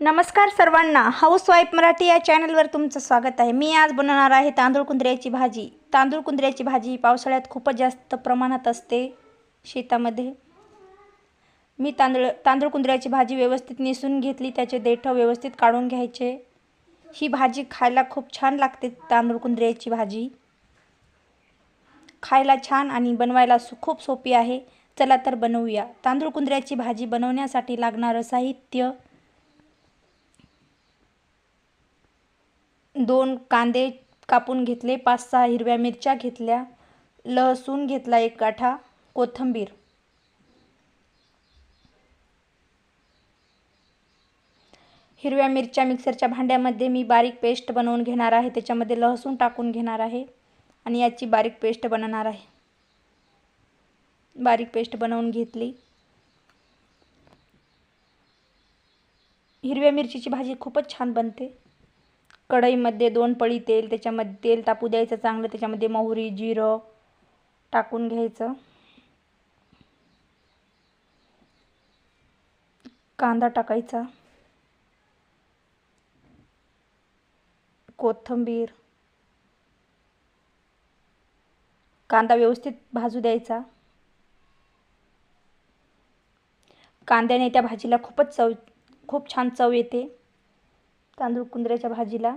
नमस्कार सर्वांना. House wife Marathi या चॅनलवर तुमचं स्वागत आहे. मी आज बनवणार आहे तांदूळ कुंदऱ्याची भाजी. तांदूळ कुंदऱ्याची भाजी पावसाळ्यात खूपच जास्त प्रमाणात असते शेतामध्ये. मी तांदूळ तांदूळ कुंदऱ्याची भाजी व्यवस्थित निसून घेतली. त्याचे देठं व्यवस्थित काढून घ्यायचे. ही भाजी खायला खूप छान लागते तांदूळ कुंदऱ्याची भाजी. खायला छान आणि बनवायला सु खूप सोपी आहे. चला तर बनवूया. तांदूळ कुंदऱ्याची भाजी बनवण्यासाठी लागणारं साहित्य दोन कांदे कापून घेतले पाच सहा हिरव्या मिरच्या घेतल्या लसूण घेतला एक गाठा कोथिंबीर. हिरव्या मिरच्या मिक्सरच्या भांड्यामध्ये मी बारीक पेस्ट बनवून घेणार आहे. त्याच्यामध्ये लसूण टाकून घेणार आहे आणि याची बारीक पेस्ट बनवणार आहे. बारीक पेस्ट बनवून घेतली. हिरव्या मिरचीची भाजी खूपच छान बनते. कढईमध्ये दोन पळी तेल त्याच्यामध्ये तेल तापू द्यायचं चांगलं त्याच्यामध्ये मोहरी जिरं टाकून घ्यायचं. कांदा टाकायचा. कोथिंबीर. कांदा व्यवस्थित भाजू द्यायचा. कांद्याने त्या भाजीला खूपच चव खूप छान चव येते. तांदूळ कुंदऱ्याच्या भाजीला.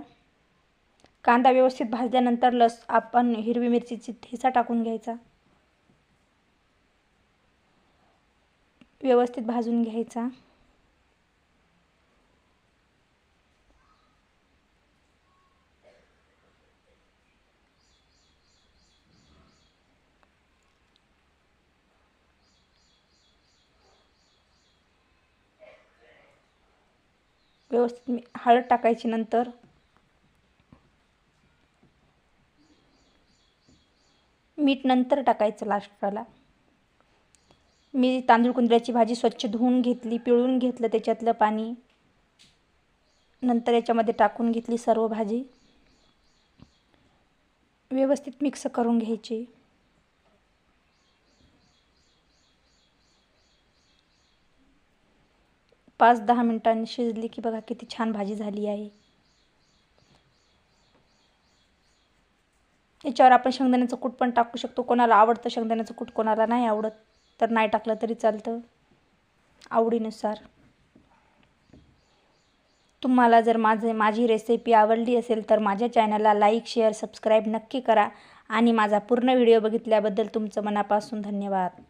कांदा व्यवस्थित भाजल्यानंतर लस आपण हिरवी मिरचीची ठेचा टाकून घ्यायचा. व्यवस्थित भाजून घ्यायचा. व्यवस्थित मी हळद टाकायची नंतर. मीठ नंतर टाकायचं लास्टला मी तांदूळ कुंदऱ्याची भाजी स्वच्छ धुवून घेतली पिळून घेतलं त्याच्यातलं पाणी. नंतर याच्यामध्ये टाकून घेतली सर्व भाजी. व्यवस्थित मिक्स करून घ्यायची. पाच दहा मिनटांनी शिजली की बघा किती छान भाजी झाली आहे. याच्यावर आपण शेंगदाण्याचं कूट पण टाकू शकतो. कोणाला आवडतं शेंगदाण्याचं कूट कोणाला नाही आवडत तर नाही टाकलं तरी चालतं. आवडीनुसार. तुम्हाला जर माझे माझी रेसिपी आवडली असेल तर माझ्या चॅनलला लाईक शेअर सबस्क्राईब नक्की करा. आणि माझा पूर्ण व्हिडिओ बघितल्याबद्दल तुमचं मनापासून धन्यवाद.